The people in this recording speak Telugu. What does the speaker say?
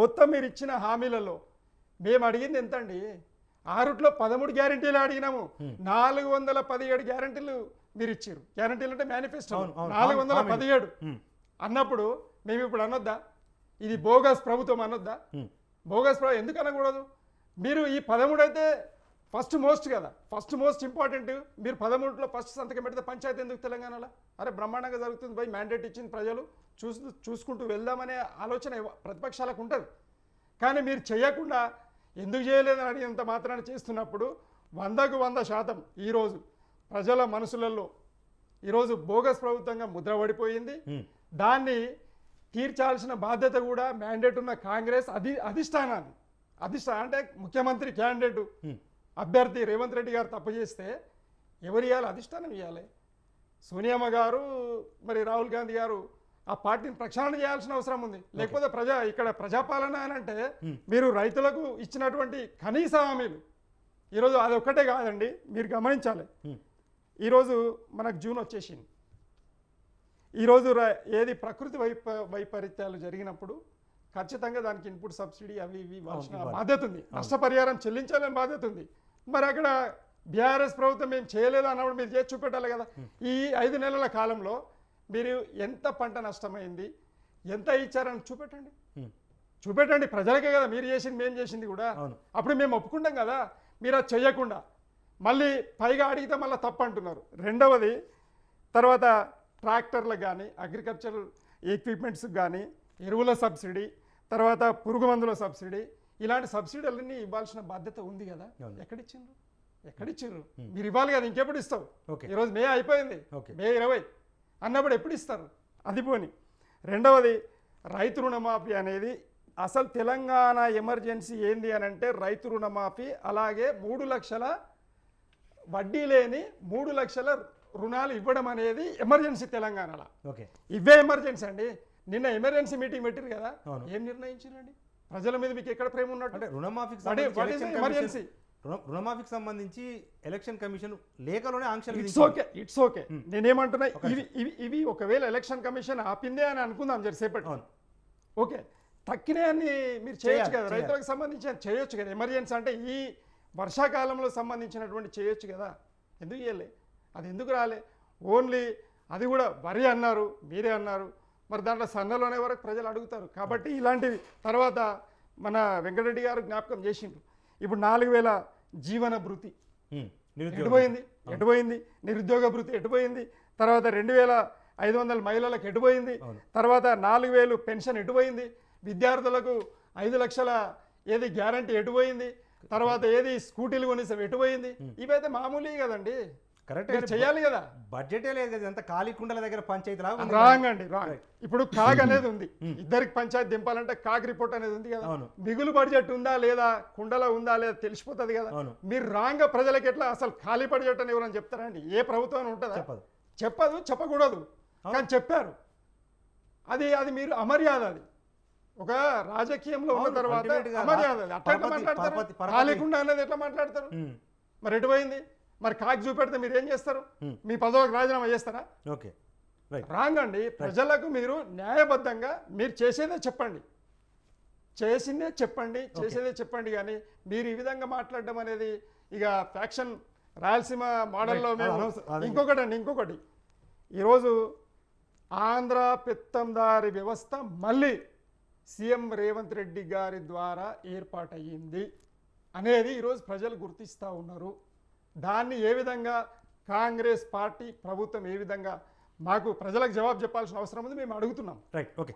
మొత్తం మీరు ఇచ్చిన హామీలలో మేము అడిగింది ఎంత అండి ఆరుట్లో పదమూడు గ్యారంటీలు అడిగినాము. నాలుగు వందల పదిహేడు గ్యారంటీలు మీరు ఇచ్చారు. గ్యారంటీలు అంటే మేనిఫెస్టో. నాలుగు వందల. పదిహేడు. అన్నప్పుడు మేము ఇప్పుడు అనొద్దా? ఇది బోగస్ ప్రభుత్వం అనొద్దా? బోగస్ ప్రభుత్వం ఎందుకు అనకూడదు? మీరు ఈ పదమూడు అయితే ఫస్ట్ మోస్ట్ కదా. ఫస్ట్ మోస్ట్ ఇంపార్టెంట్ మీరు పదమూడులో ఫస్ట్ సంతకం పెడితే పంచాయతీ ఎందుకు తెలంగాణలో? అరే బ్రహ్మాండంగా జరుగుతుంది పోయి మ్యాండేట్ ఇచ్చింది ప్రజలు. చూస్తూ చూసుకుంటూ వెళ్దామనే ఆలోచన ప్రతిపక్షాలకు ఉంటుంది. కానీ మీరు చేయకుండా ఎందుకు చేయలేదని అడిగినంత మాత్రాన్ని చేస్తున్నప్పుడు వందకు వంద శాతం ఈరోజు ప్రజల మనసులలో ఈరోజు బోగస్ ప్రభుత్వంగా ముద్ర పడిపోయింది. దాన్ని తీర్చాల్సిన బాధ్యత కూడా మ్యాండేట్ ఉన్న కాంగ్రెస్ అధి అధిష్టానాన్ని. అధిష్టానం అంటే ముఖ్యమంత్రి క్యాండిడేట్. అభ్యర్థి రేవంత్ రెడ్డి గారు తప్పు చేస్తే ఎవరు ఇవ్వాలి అధిష్టానం ఇవ్వాలి సోనియామ్మ గారు మరి రాహుల్ గాంధీ గారు ఆ పార్టీని ప్రక్షాళన చేయాల్సిన అవసరం ఉంది. లేకపోతే ప్రజా ఇక్కడ ప్రజాపాలన అని అంటే మీరు రైతులకు ఇచ్చినటువంటి కనీస హామీలు. ఈరోజు అది ఒక్కటే కాదండి మీరు గమనించాలి. ఈరోజు మనకు జూన్ వచ్చేసింది. ఈరోజు ఏది ప్రకృతి వైప వైపరీత్యాలు జరిగినప్పుడు ఖచ్చితంగా దానికి ఇన్పుట్ సబ్సిడీ అవి ఇవి ఇవ్వాల్సిన. బాధ్యత ఉంది. నష్టపరిహారం చెల్లించాలని బాధ్యత ఉంది. మరి అక్కడ బీఆర్ఎస్ ప్రభుత్వం మేము చేయలేదు అన్నప్పుడు మీరు చేసి చూపెట్టాలి కదా. ఈ ఐదు నెలల కాలంలో మీరు ఎంత పంట నష్టమైంది ఎంత ఇచ్చారని చూపెట్టండి. చూపెట్టండి ప్రజలకే కదా మీరు చేసింది మేము చేసింది కూడా. అప్పుడు మేము ఒప్పుకుంటాం కదా మీరు అది చెయ్యకుండా. మళ్ళీ పైగా అడిగితే మళ్ళీ తప్పు అంటున్నారు రెండవది తర్వాత ట్రాక్టర్లకు కానీ అగ్రికల్చర్ ఎక్విప్మెంట్స్కి కానీ ఎరువుల సబ్సిడీ తర్వాత పురుగు మందుల సబ్సిడీ ఇలాంటి సబ్సిడీలన్నీ ఇవ్వాల్సిన బాధ్యత ఉంది కదా. ఎక్కడిచ్చిండ్రు? ఎక్కడిచ్చిండ్రు? మీరు ఇవ్వాలి కదా ఇంకెప్పుడు ఇస్తావు? ఓకే. ఈరోజు మే అయిపోయింది. ఓకే. మే ఇరవై. అన్నప్పుడు ఎప్పుడు ఇస్తారు? అది పోని. రెండవది రైతు రుణమాఫీ అనేది అసలు తెలంగాణ ఎమర్జెన్సీ ఏంది అని అంటే రైతు రుణమాఫీ అలాగే మూడు లక్షల వడ్డీ లేని మూడు లక్షల రుణాలు ఇవ్వడం అనేది ఎమర్జెన్సీ తెలంగాణలో. ఓకే. ఇవే ఎమర్జెన్సీ అండి. నిన్న ఎమర్జెన్సీ మీటింగ్ పెట్టారు కదా. ఏం నిర్ణయించారండి ప్రజల మీద మీకు ఎక్కడ ప్రేమ ఉన్నట్టు? అంటే రుణమాఫీకి రుణ- రుణమాఫీకి సంబంధించి ఎలక్షన్ కమిషన్ లేఖలోనే ఆంక్షలు ఇట్స్. ఓకే ఇట్స్ ఓకే నేనేమంటున్నా ఇవి ఇవి ఇవి ఒకవేళ ఎలక్షన్ కమిషన్ ఆపిందే అని అనుకుందాం జరిసేపటి ఓకే తక్కినాయన్ని మీరు చేయొచ్చు కదా. రైతులకు సంబంధించి చేయొచ్చు కదా. ఎమర్జెన్సీ అంటే ఈ వర్షాకాలంలో సంబంధించినటువంటి చేయొచ్చు కదా. ఎందుకు చేయలే అది ఎందుకు రాలే? ఓన్లీ అది కూడా వరి అన్నారు మీరే అన్నారు. మరి దాంట్లో సన్నలోనే వరకు ప్రజలు అడుగుతారు. కాబట్టి ఇలాంటివి తర్వాత మన వెంకటరెడ్డి గారు జ్ఞాపకం చేసిండ్రు. ఇప్పుడు నాలుగు వేల జీవన భృతి. ఎటుపోయింది ఎటుపోయింది నిరుద్యోగ భృతి ఎటుపోయింది తర్వాత రెండు వేల ఐదు వందల మహిళలకు ఎటుపోయింది. తర్వాత నాలుగు వేలు పెన్షన్ ఎటుపోయింది విద్యార్థులకు ఐదు లక్షల ఏది గ్యారంటీ ఎటుపోయింది తర్వాత ఏది స్కూటీలు కొనిస్తాం ఎటుపోయింది ఇవైతే మామూలే కదండి. కరెక్ట్ చేయాలి కదా. బడ్జెటే లేదు కదా అంత ఖాళీ కుండల దగ్గర పంచాయతీ లాగా. రాంగ్ అండి రాంగ్. ఇప్పుడు కాగ్ అనేది ఉంది. ఇద్దరికి పంచాయతీ దింపాలంటే కాగ్ రిపోర్ట్ అనేది ఉంది కదా. అవును. మిగులు బడ్జెట్ ఉందా లేదా కుండలో ఉందా లేదా తెలిసిపోతుంది కదా. అవును. మీరు రాంగ్ ప్రజలకు ఎట్లా అసలు ఖాళీ బడ్జెట్ అని ఎవరైనా చెప్తారండి ఏ ప్రభుత్వం ఉంటుందా? చెప్పదు. చెప్పదు చెప్పకూడదు. కానీ చెప్పారు. అది అది మీరు అమర్యాద అది. ఒక రాజకీయంలో ఉన్న తర్వాత అమర్యాద అది. అట్లా మాట్లాడతారు? ఖాళీకుండా అనేది ఎట్లా మాట్లాడతారు? ఉమ్. మరి ఎటుపోయింది మరి కాకి చూపెడితే మీరు ఏం చేస్తారు. మీ పదవికి రాజీనామా చేస్తారా? ఓకే. రాంగ్ అండి ప్రజలకు మీరు న్యాయబద్ధంగా మీరు చేసేదే చెప్పండి. చేసిందే చెప్పండి. చేసేదే చెప్పండి కానీ మీరు ఈ విధంగా మాట్లాడడం అనేది ఇక ఫ్యాక్షన్ రాయలసీమ మోడల్లో. మేము. ఇంకొకటి అండి ఇంకొకటి. ఈరోజు ఆంధ్ర పెత్తందారి వ్యవస్థ మళ్ళీ సీఎం రేవంత్ రెడ్డి గారి ద్వారా ఏర్పాటయ్యింది అనేది ఈరోజు ప్రజలు గుర్తిస్తూ ఉన్నారు. దాన్ని ఏ విధంగా కాంగ్రెస్ పార్టీ ప్రభుత్వం ఏ విధంగా మాకు ప్రజలకు జవాబు చెప్పాల్సిన అవసరం ఉంది మేము అడుగుతున్నాం. Right okay